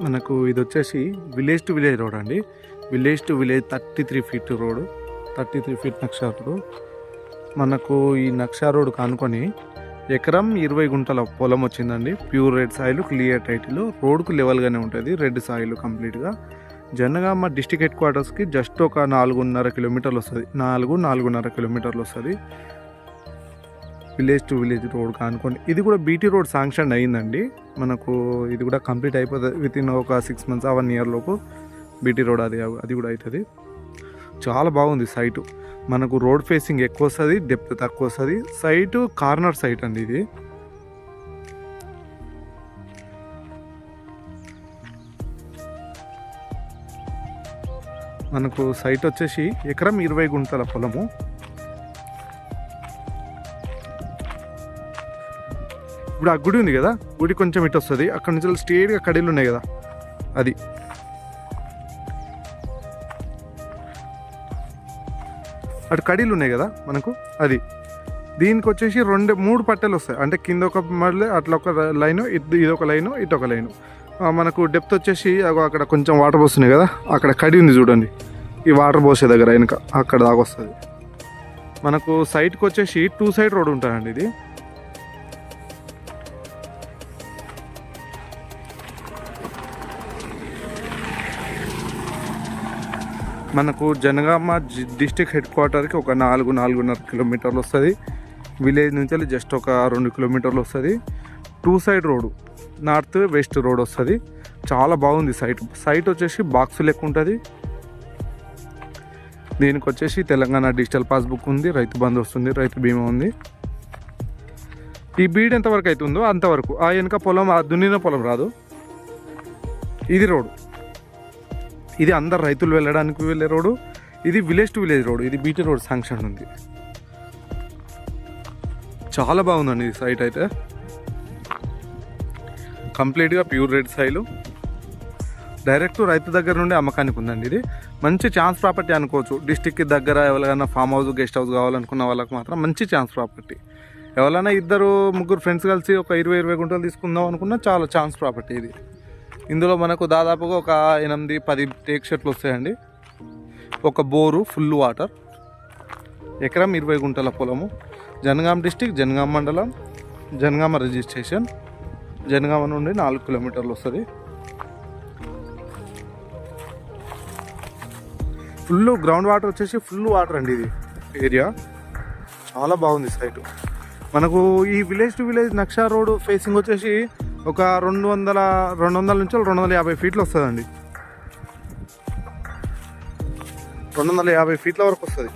మనకు ఇది వచ్చేసి విలేజ్ టు విలేజ్ రోడ్ అండి. Village to village thirty three feet road thirty three feet నక్షా road. మనకు ఈ నక్షా రోడ్ కానుకొని ఎకరం ఇరవై గుంటల పొలం వచ్చిందండి. Pure red soil clear title. రోడ్కు లెవెల్గానే ఉంటుంది రెడ్ సాయిల్ కంప్లీట్గా జనగామ డిస్టిక్ హెడ్ క్వార్టర్స్కి జస్ట్ ఒక నాలుగున్నర కిలోమీటర్లు వస్తుంది. నాలుగు నాలుగున్నర కిలోమీటర్లు వస్తుంది. విలేజ్ టు విలేజ్ రోడ్ కానుకొని ఇది కూడా బీటీ రోడ్ శాంక్షన్ అయ్యిందండి మనకు ఇది కూడా కంప్లీట్ అయిపోతుంది విత్ ఇన్ ఒక సిక్స్ మంత్స్ వన్ ఇయర్ లోపు బీటీ రోడ్ అది అది కూడా అవుతుంది చాలా బాగుంది సైటు మనకు రోడ్ ఫేసింగ్ ఎక్కువ వస్తుంది డెప్త్ తక్కువ వస్తుంది. సైటు కార్నర్ సైట్ అండి ఇది. మనకు సైట్ వచ్చేసి ఎకరం ఇరవై గుంటల పొలము. ఇప్పుడు ఆ గుడి ఉంది కదా గుడి కొంచెం ఇటు వస్తుంది. అక్కడ నుంచి స్ట్రేట్గా కడీలు ఉన్నాయి కదా అది. అటు కడీలు ఉన్నాయి కదా మనకు అది. దీనికి వచ్చేసి రెండు మూడు పట్టెలు వస్తాయి. అంటే కింద ఒక మళ్ళీ అట్లా ఒక లైను ఇది ఇది ఒక లైను ఇటు ఒక లైను. మనకు డెప్త్ వచ్చేసి అగో అక్కడ కొంచెం వాటర్ పోస్తున్నాయి కదా అక్కడ కడి ఉంది చూడండి. ఈ వాటర్ పోసే దగ్గర వెనక అక్కడ దాకా వస్తుంది. మనకు సైడ్కి వచ్చేసి టూ సైడ్ రోడ్ ఉంటుందండి ఇది. మనకు జనగామ డిస్ట్రిక్ట్ డిస్టిక్ హెడ్ క్వార్టర్కి ఒక నాలుగు నాలుగున్నర కిలోమీటర్లు వస్తుంది. విలేజ్ నుంచి వెళ్ళి జస్ట్ ఒక రెండు కిలోమీటర్లు వస్తుంది. Two side road north west road వస్తుంది. చాలా బాగుంది సైట్ సైట్ వచ్చేసి బాక్స్ లెక్క ఉంటుంది. దీనికి వచ్చేసి తెలంగాణ డిజిటల్ పాస్బుక్ ఉంది రైతు బంధు వస్తుంది రైతు బీమా ఉంది. ఈ బీడ్ ఎంతవరకు అవుతుందో అంతవరకు. ఆ వెనక పొలం ఆ దున్నిన పొలం రాదు. ఇది రోడ్ ఇది అందరు రైతులు వెళ్ళడానికి వెళ్ళే రోడ్డు ఇది విలేజ్ టు విలేజ్ రోడ్ ఇది బీటీ రోడ్ శాంక్షన్ ఉంది. చాలా బాగుందండి ఈ సైట్ అయితే. కంప్లీట్గా ప్యూర్ రెడ్ సైలు డైరెక్ట్ రైతు దగ్గర నుండి అమ్మకానికి ఉందండి ఇది. మంచి ఛాన్స్ ప్రాపర్టీ అనుకోవచ్చు. డిస్టిక్కి దగ్గర ఎవరికైనా ఫామ్ హౌస్ గెస్ట్ హౌస్ కావాలనుకున్న వాళ్ళకి మాత్రం మంచి ఛాన్స్ ప్రాపర్టీ ఎవరైనా ఇద్దరు ముగ్గురు ఫ్రెండ్స్ కలిసి ఒక ఇరవై ఇరవై గుంటలు తీసుకుందాం అనుకున్నా చాలా ఛాన్స్ ప్రాపర్టీ ఇది. ఇందులో మనకు దాదాపుగా ఒక ఎనిమిది పది టేక్ షర్ట్లు వస్తాయండి. ఒక బోరు ఫుల్ వాటర్. ఎకరం ఇరవై గుంటల పొలము. జనగాం డిస్టిక్ జనగాం మండలం జనగామ రిజిస్ట్రేషన్. జనగామ నుండి నాలుగు కిలోమీటర్లు వస్తుంది. ఫుల్ గ్రౌండ్ వాటర్ వచ్చేసి ఫుల్ వాటర్ అండి ఇది ఏరియా. చాలా బాగుంది సైటు మనకు ఈ విలేజ్ టు విలేజ్ నక్షా రోడ్ ఫేసింగ్ వచ్చేసి ఒక రెండు వందల రెండు వందల నుంచి రెండు వందల యాభై ఫీట్లు వస్తుందండి. రెండు వందల యాభై ఫీట్ల వరకు వస్తుంది.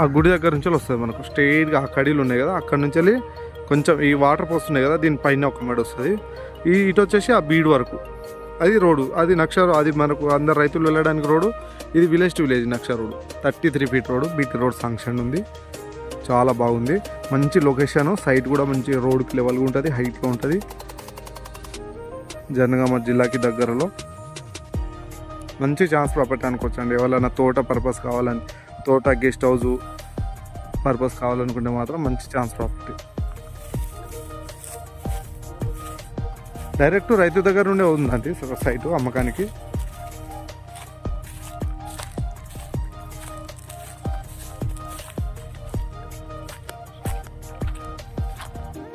ఆ గుడి దగ్గర నుంచి వస్తుంది మనకు. స్ట్రైట్గా ఆ కడీలు ఉన్నాయి కదా అక్కడ నుంచి వెళ్ళి కొంచెం ఈ వాటర్ పోస్తున్నాయి కదా దీనిపైన ఒక మెడ వస్తుంది. ఈ ఇటు వచ్చేసి ఆ బీడ్ వరకు. అది రోడ్డు అది నక్ష అది మనకు అందరు రైతులు వెళ్ళడానికి రోడ్డు. ఇది village to village నక్ష road. Thirty three feet road BT road sanction ఉంది. చాలా బాగుంది. మంచి లొకేషన్ సైట్ కూడా మంచి రోడ్కి లెవెల్గా ఉంటుంది హైట్లో ఉంటుంది. జనగామ జిల్లాకి దగ్గరలో. మంచి ఛాన్స్ ప్రాపర్టీ అనుకోవచ్చు అండి ఎవరైనా తోట పర్పస్ కావాలని తోట గెస్ట్ హౌస్ పర్పస్ కావాలనుకుంటే మాత్రం మంచి ఛాన్స్ ప్రాపర్టీ డైరెక్ట్ రైతు దగ్గర నుండే ఉందండి సైటు అమ్మకానికి.